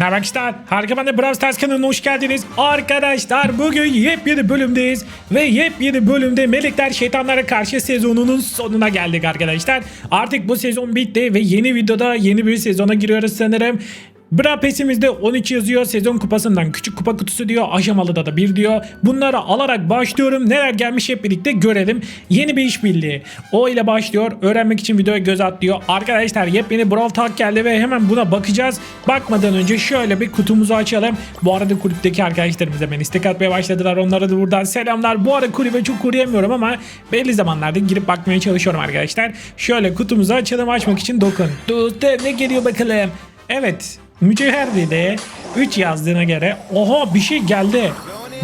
Merhaba arkadaşlar. Harika ben de Brawl Stars kanalına hoş geldiniz. Arkadaşlar bugün yepyeni bölümdeyiz. Ve yepyeni bölümde Melekler Şeytanlara Karşı sezonunun sonuna geldik arkadaşlar. Artık bu sezon bitti ve yeni videoda yeni bir sezona giriyoruz sanırım. Bra pesimizde 13 yazıyor. Sezon kupasından küçük kupa kutusu diyor. Aşamalıda da 1 diyor. Bunları alarak başlıyorum. Neler gelmiş hep birlikte görelim. Yeni bir işbirliği. O ile başlıyor. Öğrenmek için videoya göz at diyor. Arkadaşlar yepyeni Brawl Talk geldi ve hemen buna bakacağız. Bakmadan önce şöyle bir kutumuzu açalım. Bu arada kulüpteki arkadaşlarımız hemen istek atmaya başladılar. Onlara da buradan selamlar. Bu arada kulübe çok kuruyamıyorum ama belli zamanlarda girip bakmaya çalışıyorum arkadaşlar. Şöyle kutumuzu açalım açmak için dokun. Dostum ne geliyor bakalım. Evet mücevher dedi. 3 yazdığına göre. Oha bir şey geldi.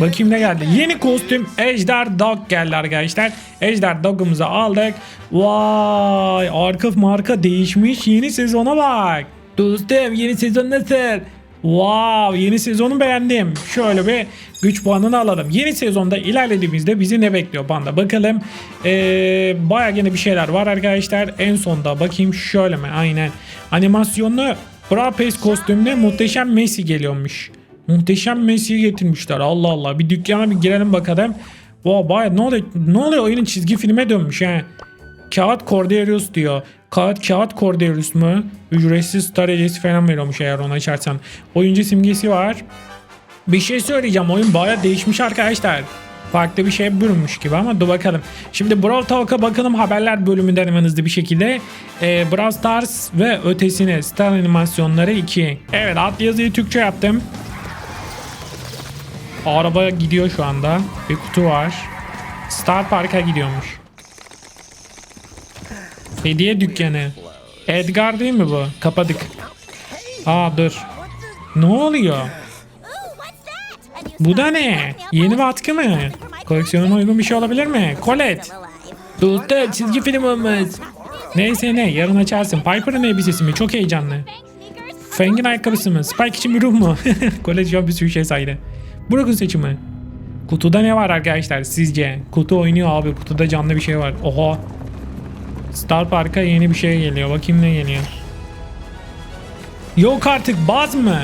Bakayım ne geldi. Yeni kostüm Ejder Dog geldi arkadaşlar. Ejder Dog'umuzu aldık. Vay arka marka değişmiş. Yeni sezona bak. Dostum yeni sezon nasıl? Wow yeni sezonu beğendim. Şöyle bir güç puanını alalım. Yeni sezonda ilerlediğimizde bizi ne bekliyor panda bakalım. Ee, Baya yine bir şeyler var arkadaşlar. En sonda bakayım şöyle mi? Aynen. Animasyonlu Brawl Pass kostümle muhteşem Messi geliyormuş. Muhteşem Messi'yi getirmişler. Allah Allah. Bir dükkana bir girelim bakalım. Wow, baya ne oluyor? Ne oluyor? Oyunun çizgi filme dönmüş ha. Kağıt Cordelius diyor. Kağıt kağıt Cordelius mu? Ücretsiz star hediyesi falan veriyormuş eğer onu açarsan. Oyuncu simgesi var. Bir şey söyleyeceğim. Oyun baya değişmiş arkadaşlar. Farklı bir şey bürünmüş gibi ama dur bakalım. Şimdi Brawl Talk'a bakalım haberler bölümünden hemen hızlı bir şekilde. Ee, Brawl Stars ve ötesine Star animasyonları 2. Evet alt yazıyı Türkçe yaptım. Araba gidiyor şu anda. Bir kutu var. Star Park'a gidiyormuş. Hediye dükkanı. Edgar değil mi bu? Kapadık. Aa dur. Ne oluyor? Bu da ne? Yeni bir atkı mı? Koleksiyonuma uygun bir şey olabilir mi? Colette. Dostum çizgi film olmaz. Neyse ne yarın açarsın. Piper'ın elbisesi mi? Çok heyecanlı. Fang'in ayakkabısı mı? Spike için bir ruh mu? Colette şu an bir sürü şey saydı. Brock'un seçimi. Kutuda ne var arkadaşlar sizce? Kutu oynuyor abi. Kutuda canlı bir şey var. Oha. Star Park'a yeni bir şey geliyor. Bakayım ne geliyor. Yok artık baz mı?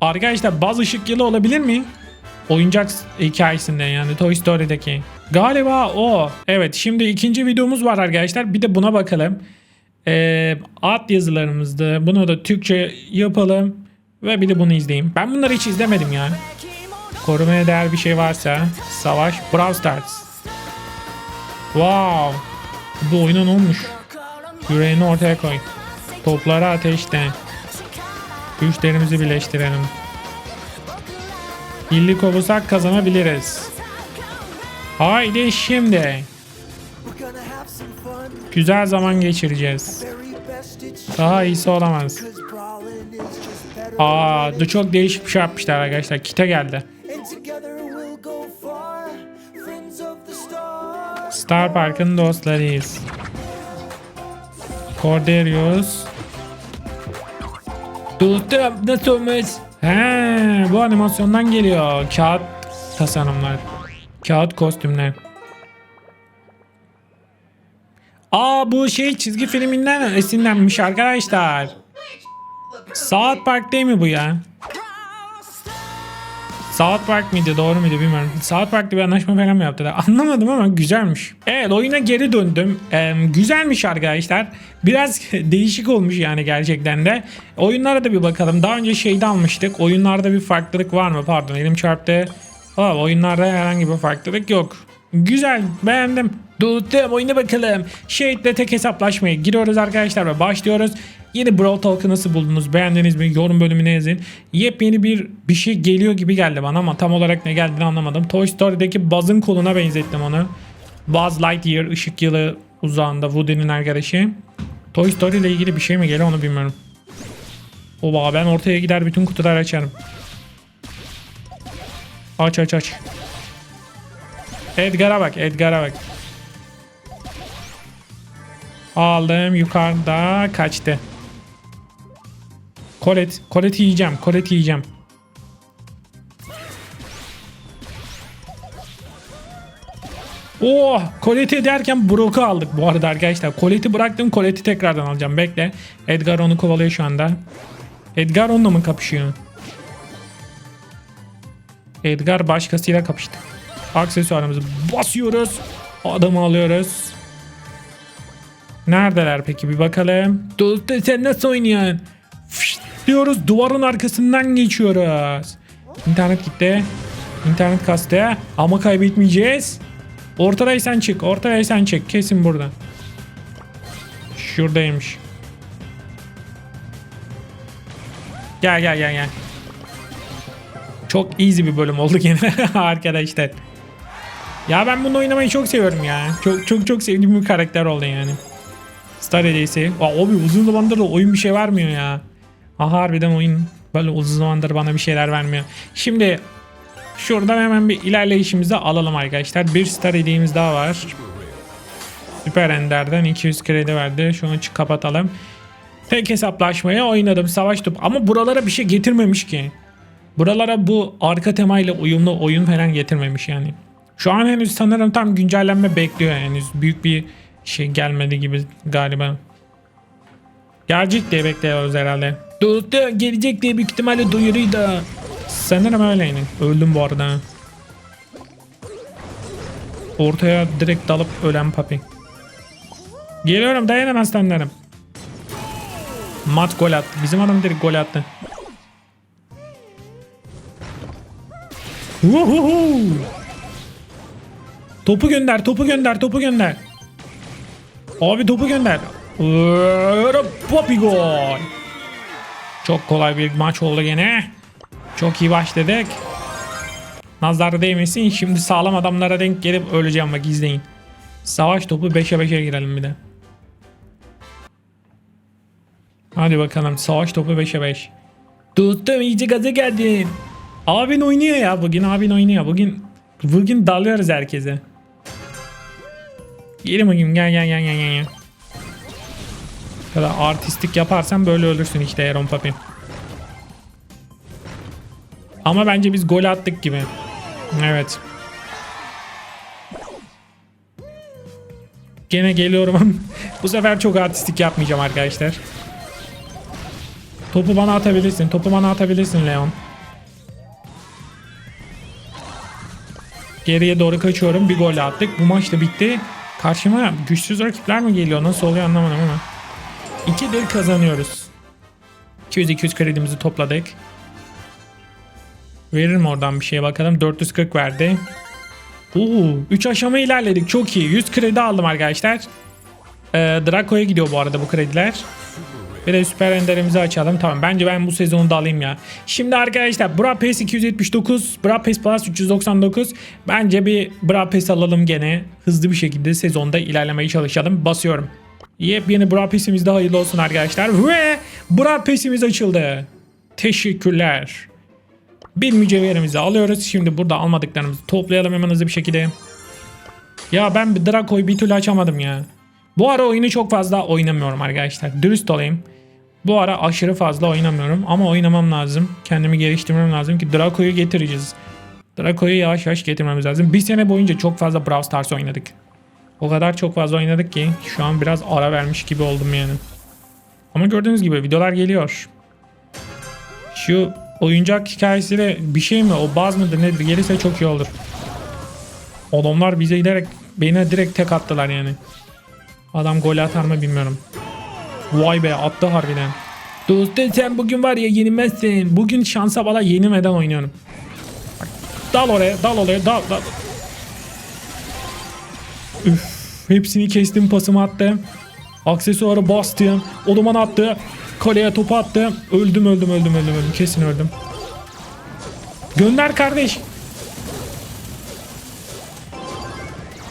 Arkadaşlar baz ışık yılı olabilir mi? Oyuncak hikayesinde yani Toy Story'deki. Galiba o. Evet şimdi ikinci videomuz var arkadaşlar. Bir de buna bakalım. Ee, alt yazılarımızda bunu da Türkçe yapalım. Ve bir de bunu izleyeyim. Ben bunları hiç izlemedim ya. Korumaya değer bir şey varsa. Savaş. Brawl Stars. Wow. Bu oyuna ne olmuş? Yüreğini ortaya koy. Topları ateşle. Güçlerimizi birleştirelim. Birlik olursak kazanabiliriz. Haydi şimdi. Güzel zaman geçireceğiz. Daha iyisi olamaz. Aa, bu çok değişik bir şey yapmışlar arkadaşlar. Kite geldi. Star Park'ın dostlarıyız. Cordelius. Dostum nasıl olmuş? He, bu animasyondan geliyor. Kağıt tasarımlar. Kağıt kostümler. Aa bu şey çizgi filminden esinlenmiş arkadaşlar. South Park değil mi bu ya? South Park mıydı doğru muydu bilmiyorum. South Park'ta bir anlaşma falan mı yaptılar? Anlamadım ama güzelmiş. Evet oyuna geri döndüm. Ee, güzelmiş arkadaşlar. Biraz değişik olmuş yani gerçekten de. Oyunlara da bir bakalım. Daha önce şeyde almıştık. Oyunlarda bir farklılık var mı? Pardon elim çarptı. Aa, oyunlarda herhangi bir farklılık yok. Güzel beğendim. Tuttum oyuna bakalım. Shade'le tek hesaplaşmaya giriyoruz arkadaşlar ve başlıyoruz. Yeni Brawl Talk'ı nasıl buldunuz? Beğendiniz mi? Yorum bölümüne yazın. Yepyeni bir bir şey geliyor gibi geldi bana ama tam olarak ne geldiğini anlamadım. Toy Story'deki Buzz'ın koluna benzettim onu. Buzz Lightyear ışık yılı uzağında Woody'nin arkadaşı. Toy Story ile ilgili bir şey mi geliyor onu bilmiyorum. Oba ben ortaya gider bütün kutuları açarım. Aç aç aç. Edgar'a bak Edgar'a bak. Aldım yukarıda kaçtı. Kolet. Kolet'i yiyeceğim. Kolet'i yiyeceğim. Oh! Colette'i derken Brock'u aldık bu arada arkadaşlar. Colette'i bıraktım. Colette'i tekrardan alacağım. Bekle. Edgar onu kovalıyor şu anda. Edgar onunla mı kapışıyor? Edgar başkasıyla kapıştı. Aksesuarımızı basıyoruz. Adamı alıyoruz. Neredeler peki bir bakalım. Dost sen nasıl oynuyorsun? Diyoruz duvarın arkasından geçiyoruz. İnternet gitti. İnternet kastı. Ama kaybetmeyeceğiz. Ortadaysan çık. Ortadaysan çık. Kesin burada. Şuradaymış. Gel gel gel gel. Çok easy bir bölüm oldu gene arkadaşlar. Ya ben bunu oynamayı çok seviyorum ya. Çok çok çok sevdiğim bir karakter oldu yani. Star. Aa, abi uzun zamandır da oyun bir şey vermiyor ya. Aha harbiden oyun böyle uzun zamandır bana bir şeyler vermiyor. Şimdi şuradan hemen bir ilerleyişimizi alalım arkadaşlar. Bir star hediyemiz daha var. Süper Ender'den 200 kredi verdi. Şunu çık kapatalım. Tek hesaplaşmaya oynadım savaş top ama buralara bir şey getirmemiş ki. Buralara bu arka temayla uyumlu oyun falan getirmemiş yani. Şu an henüz sanırım tam güncellenme bekliyor henüz büyük bir şey gelmedi gibi galiba. Gelecek diye bekliyoruz herhalde. Doğru gelecek diye büyük ihtimalle duyuruydu. Sanırım öyleydi. Öldüm bu arada. Ortaya direkt dalıp ölen papi. Geliyorum dayanın aslanlarım. Mat gol attı. Bizim adam direkt gol attı. Vuhuhu. Topu gönder, topu gönder, topu gönder. Abi topu gönder. Poppy gol. Çok kolay bir maç oldu gene. Çok iyi başladık. Nazar değmesin. Şimdi sağlam adamlara denk gelip öleceğim bak izleyin. Savaş topu 5'e 5'e girelim bir de. Hadi bakalım savaş topu 5'e 5. Tuttum iyice gaza geldin. Abin oynuyor ya bugün abin oynuyor. Bugün bugün dalıyoruz herkese. Gelin bakayım gel gel gel gel gel. kadar artistik yaparsan böyle ölürsün işte Aaron Papi. Ama bence biz gol attık gibi. Evet. Gene geliyorum. Bu sefer çok artistik yapmayacağım arkadaşlar. Topu bana atabilirsin. Topu bana atabilirsin Leon. Geriye doğru kaçıyorum. Bir gol attık. Bu maç da bitti. Karşıma güçsüz rakipler mi geliyor? Nasıl oluyor anlamadım ama. 2-1 kazanıyoruz. 200-200 kredimizi topladık. Verir mi oradan bir şeye bakalım. 440 verdi. Oo, 3 aşama ilerledik. Çok iyi. 100 kredi aldım arkadaşlar. Ee, Draco'ya gidiyor bu arada bu krediler. Bir de süper enderimizi açalım. Tamam bence ben bu sezonu da alayım ya. Şimdi arkadaşlar Bra Pass 279, Bra Pass Plus 399. Bence bir Bra Pass alalım gene. Hızlı bir şekilde sezonda ilerlemeye çalışalım. Basıyorum. Yepyeni Bra Pass'imiz de hayırlı olsun arkadaşlar. Ve Bra Pass'imiz açıldı. Teşekkürler. Bir mücevherimizi alıyoruz. Şimdi burada almadıklarımızı toplayalım hemen hızlı bir şekilde. Ya ben bir Draco'yu bir türlü açamadım ya. Bu ara oyunu çok fazla oynamıyorum arkadaşlar. Dürüst olayım. Bu ara aşırı fazla oynamıyorum ama oynamam lazım. Kendimi geliştirmem lazım ki Draco'yu getireceğiz. Draco'yu yavaş yavaş getirmemiz lazım. Bir sene boyunca çok fazla Brawl Stars oynadık. O kadar çok fazla oynadık ki şu an biraz ara vermiş gibi oldum yani. Ama gördüğünüz gibi videolar geliyor. Şu oyuncak hikayesiyle bir şey mi o baz mıdır nedir gelirse çok iyi olur. Adamlar bize giderek beni direkt tek attılar yani. Adam gol atar mı bilmiyorum. Vay be attı harbiden. Dostum sen bugün var ya yenilmezsin. Bugün şansa bala yenilmeden oynuyorum. Dal oraya dal oraya dal dal. Üf, hepsini kestim pasımı attım. Aksesuarı bastım. O duman attı. Kaleye topu attı. Öldüm öldüm öldüm öldüm öldüm. Kesin öldüm. Gönder kardeş.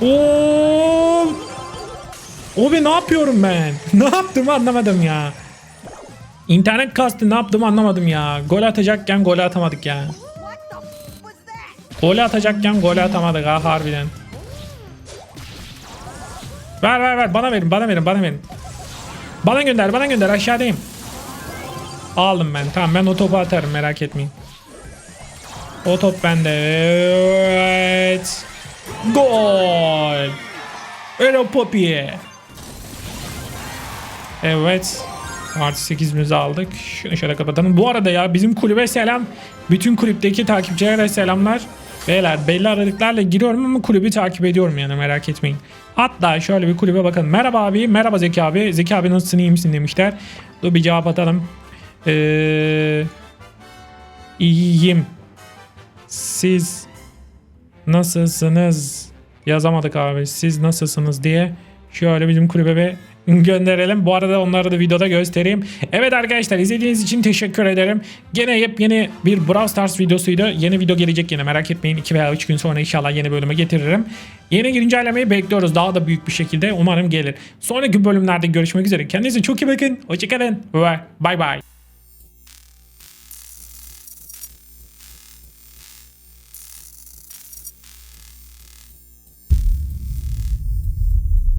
Oo! Abi ne yapıyorum ben? ne yaptım anlamadım ya. İnternet kastı ne yaptım anlamadım ya. Gol atacakken gol atamadık ya. Gol atacakken gol atamadık ha harbiden. Ver ver ver bana verin bana verin bana verin. Bana gönder bana gönder aşağıdayım. Aldım ben tamam ben o topu atarım merak etmeyin. O top bende. Evet. Gol. Ero Poppy. Evet. Artı 8'imizi aldık. Şunu şöyle kapatalım. Bu arada ya bizim kulübe selam. Bütün kulüpteki takipçilere selamlar. Beyler belli aralıklarla giriyorum ama kulübü takip ediyorum yani merak etmeyin. Hatta şöyle bir kulübe bakalım. Merhaba abi, merhaba Zeki abi. Zeki abi nasılsın, iyi misin demişler. Dur bir cevap atalım. Ee, iyiyim. Siz nasılsınız? Yazamadık abi. Siz nasılsınız diye. Şöyle bizim kulübe bir gönderelim. Bu arada onları da videoda göstereyim. Evet arkadaşlar izlediğiniz için teşekkür ederim. Gene yepyeni bir Brawl Stars videosuydu. Yeni video gelecek yine merak etmeyin. 2 veya 3 gün sonra inşallah yeni bölüme getiririm. Yeni güncellemeyi bekliyoruz. Daha da büyük bir şekilde umarım gelir. Sonraki bölümlerde görüşmek üzere. Kendinize çok iyi bakın. Hoşçakalın bay bay.